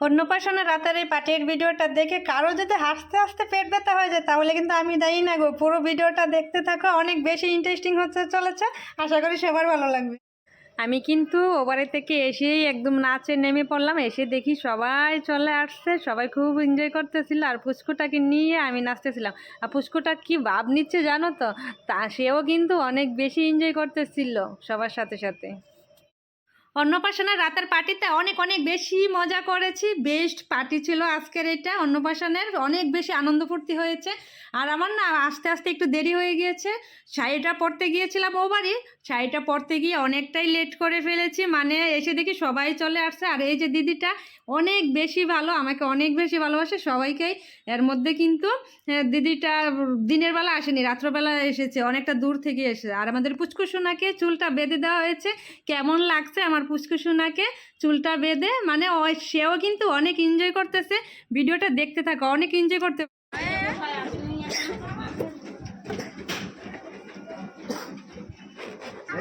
অন্নপ্রাশনে রাতের এই পার্টির ভিডিওটা দেখে কারও যদি হাসতে হাসতে পেট ব্যথা হয়ে যায়, তাহলে কিন্তু আমি দায়ী না গো। পুরো ভিডিওটা দেখতে থাকো, অনেক বেশি ইন্টারেস্টিং হচ্ছে, চলেছে। আশা করি সবার ভালো লাগবে। আমি কিন্তু ওবারে থেকে এসেই একদম নাচে নেমে পড়লাম, এসে দেখি সবাই চলে আসছে, সবাই খুব এনজয় করতেছিল। আর পুষ্কুটাকে নিয়ে আমি নাচতেছিলাম। আর পুষ্কুটা কি ভাব নিচ্ছে জানো তো? তা সেও কিন্তু অনেক বেশি এনজয় করতেছিল সবার সাথে সাথে। অন্নপ্রাশনের রাতের পার্টিতে অনেক অনেক বেশি মজা করেছি। বেস্ট পার্টি ছিল আজকের এটা। অন্নপ্রাশনের অনেক বেশি আনন্দ ফুর্তি হয়েছে। আর আমার না আস্তে আস্তে একটু দেরি হয়ে গিয়েছে। শাড়িটা পরতে গিয়েছিলাম ও বাড়ি। শাড়িটা পরতে গিয়ে অনেকটাই লেট করে ফেলেছি। মানে এসে দেখি সবাই চলে আসছে। আর এই যে দিদিটা অনেক বেশি ভালো, আমাকে অনেক বেশি ভালোবাসে সবাইকেই। এর মধ্যে কিন্তু দিদিটা দিনের বেলা আসেনি, রাত্রবেলা এসেছে, অনেকটা দূর থেকে এসে আর আমাদের পুচকুসোনাকে চুলটা বেঁধে দেওয়া হয়েছে। কেমন লাগছে আমার পুচকুসোনাকে চুলটা বেঁধে? মানে সেও কিন্তু অনেক এনজয় করতেছে। ভিডিওটা দেখতে থাকো, অনেক এনজয় করতে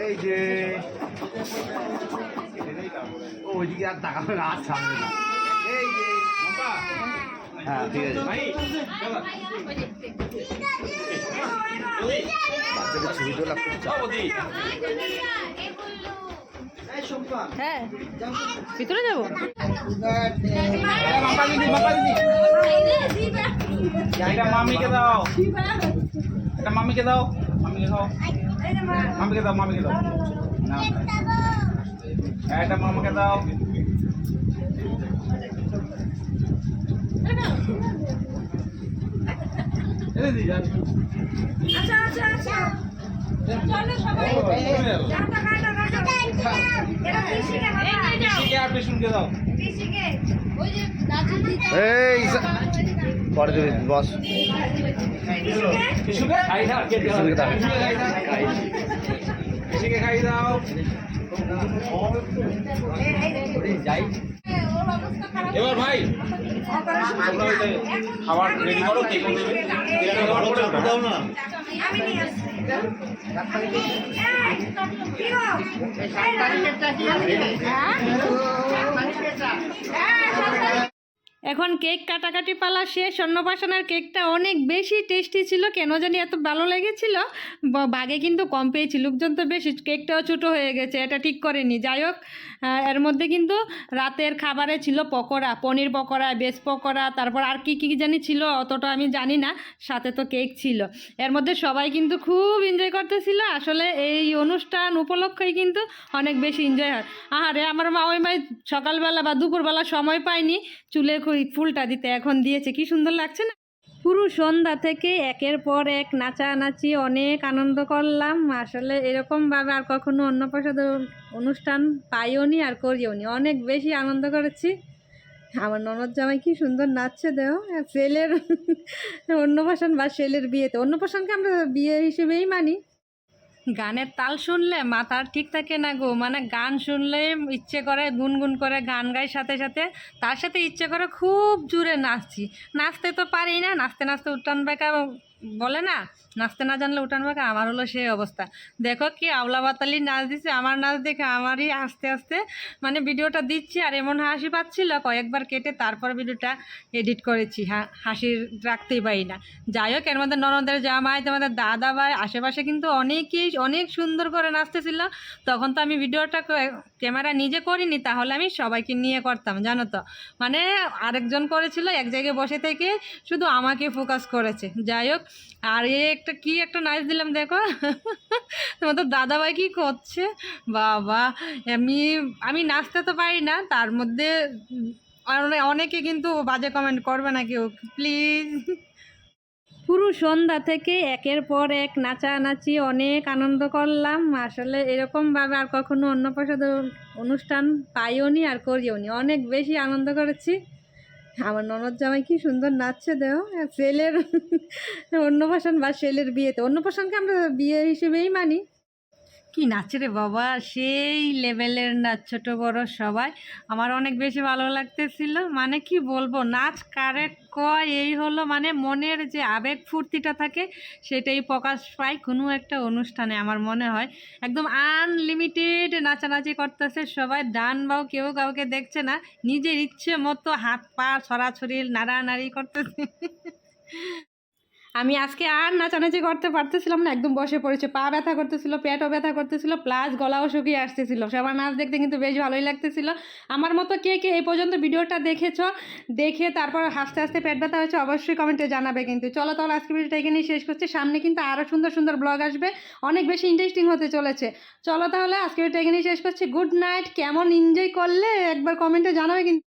এই যে। ও ওইদিকে আর তাকাবে না আর ছাড়বে না। এই যে হ্যাঁ ঠিক আছে। বাচ্চাদের ছবি তোলা খুব হ্যাঁ। ভিতরে যাব? মামিকে দাও। এটা মামিকে দাও। মামিকে দাও। মামিকে দাও মামিকে দাও। না। হ্যাঁ, এটা মামাকে দাও। এই। পিসিকে আর পিসুনকে দাও এই পিসুকে দাও। পিসুকে দাও। পিসুকে। খাই দাও পিসিকে খাই দাও এবার ভাই। খাবার রেডি করো কে কোন দেবে দাও না এখন কেক কাটাকাটি পালা শেষ, অন্নপ্রাশনের কেকটা অনেক বেশি টেস্টি ছিল। কেন জানি এত ভালো লেগেছিল। বাগে কিন্তু কম পেয়েছি, লোকজন তো বেশি, কেকটাও ছোটো হয়ে গেছে, এটা ঠিক করেনি। যাই হোক এর মধ্যে কিন্তু রাতের খাবারে ছিল পকোড়া, পনির পকোড়া, বেস পকোড়া, তারপর আর কি, কী জানি ছিল অতটা আমি জানি না, সাথে তো কেক ছিল। এর মধ্যে সবাই কিন্তু খুব এনজয় করতেছিল, আসলে এই অনুষ্ঠান উপলক্ষেই কিন্তু অনেক বেশি এনজয় হয়। আহারে, আমার মা, ওই মাই সকালবেলা বা দুপুরবেলা সময় পায়নি, চুলে খুই ফুলটা দিতে, এখন দিয়েছে। কি সুন্দর লাগছে না? পুরো সন্ধ্যা থেকে একের পর এক নাচানাচি, অনেক আনন্দ করলাম। আসলে এরকমভাবে আর কখনো অন্নপ্রাশাদ অনুষ্ঠান পাইও নি আর করিও নি অনেক বেশি আনন্দ করেছি। আমার ননদ জামাই কি সুন্দর নাচছে দেহ ছেলের অন্নপ্রাশন বা ছেলের বিয়েতে, অন্নপ্রাশনকে আমরা বিয়ে হিসেবেই মানি। গানের তাল শুনলে মাথার ঠিক থাকে না গো। মানে গান শুনলে ইচ্ছে করে, গুনগুন করে গান গাই সাথে সাথে। তার সাথে ইচ্ছে করে খুব জোরে নাচছি। নাচতে তো পারি না, নাচতে নাচতে উত্তান বেকা বলে না নাচতে না জানলে উঠান বেকা আমার হলো সেই অবস্থা। দেখো কি আওলা বাতালি নাচ দিচ্ছে আমার নাচ দেখে আমারই আস্তে আস্তে মানে ভিডিওটা দিচ্ছি আর এমন হাসি পাচ্ছিল, কয়েকবার কেটে তারপর ভিডিওটা এডিট করেছি। হা- হাসি রাখতেই পারি না। যাই হোক, এর মধ্যে ননদের জামাই, তোমাদের দাদা ভাই আশেপাশে কিন্তু অনেকেই অনেক সুন্দর করে নাচতেছিল। তখন তো আমি ভিডিওটা ক্যামেরা নিজে করিনি, তাহলে আমি সবাইকে নিয়ে করতাম, জানো তো। মানে আরেকজন করেছিল, এক জায়গায় বসে থেকে শুধু আমাকে ফোকাস করেছে। যাই হোক, আর এ একটা কি একটা নাচ দিলাম, দেখো। তোমাদের দাদাভাই কি করছে? বাবা, আমি আমি নাচতে তো পারি না, তার মধ্যে অনেকে কিন্তু বাজে কমেন্ট করবে না কেউ প্লিজ পুরো সন্ধ্যা থেকে একের পর এক নাচানাচি, অনেক আনন্দ করলাম। আসলে এরকমভাবে আর কখনো অন্নপ্রাশাদ অনুষ্ঠান পাইও নি আর করিও নি অনেক বেশি আনন্দ করেছি। আমার ননদ জামাই কি সুন্দর নাচছে দেহ ছেলের অন্নপ্রাশন বা সেলের বিয়েতে। অন্নপ্রাশনকে আমরা বিয়ে হিসেবেই মানি। কি নাচ রে বাবা? সেই লেভেলের নাচ, ছোট বড় সবাই। আমার অনেক বেশি ভালো লাগতেছিল। মানে কি বলব, নাচ কারে কয়, এই হলো মানে মনের যে আবেগ ফুর্তিটা থাকে, সেটাই প্রকাশ পায় কোনো একটা অনুষ্ঠানে আমার মনে হয়। একদম আনলিমিটেড নাচানাচি করতেছে সবাই। ডান বাও কেউ কাউকে দেখছে না। নিজের ইচ্ছে মতো হাত পা ছড়াছড়ি, নাড়ানাড়ি করতেছে। আমি আজকে আর নাচানাচি করতে পারতেছিলাম না, একদম বসে পড়েছে, পা ব্যথা করতেছিল, পেটও ব্যথা করতেছিল প্লাস গলাও শুকিয়ে আসতেছিল। সবার নাচ দেখতে কিন্তু বেশ ভালোই লাগতেছিল। আমার মতো কে কে এই পর্যন্ত ভিডিওটা দেখেছ, দেখে তারপর হাসতে হাসতে পেট ব্যথা হয়েছে, অবশ্যই কমেন্টে জানাবে কিন্তু। চলো তাহলে আজকে ভিডিওটা এখানেই শেষ করছি। সামনে কিন্তু আরও সুন্দর সুন্দর ব্লগ আসবে, অনেক বেশি ইন্টারেস্টিং হতে চলেছে। চলো তাহলে আজকে ভিডিওটা এখানেই শেষ করছি। গুড নাইট কেমন এনজয় করলে একবার কমেন্টে জানাবে কিন্তু।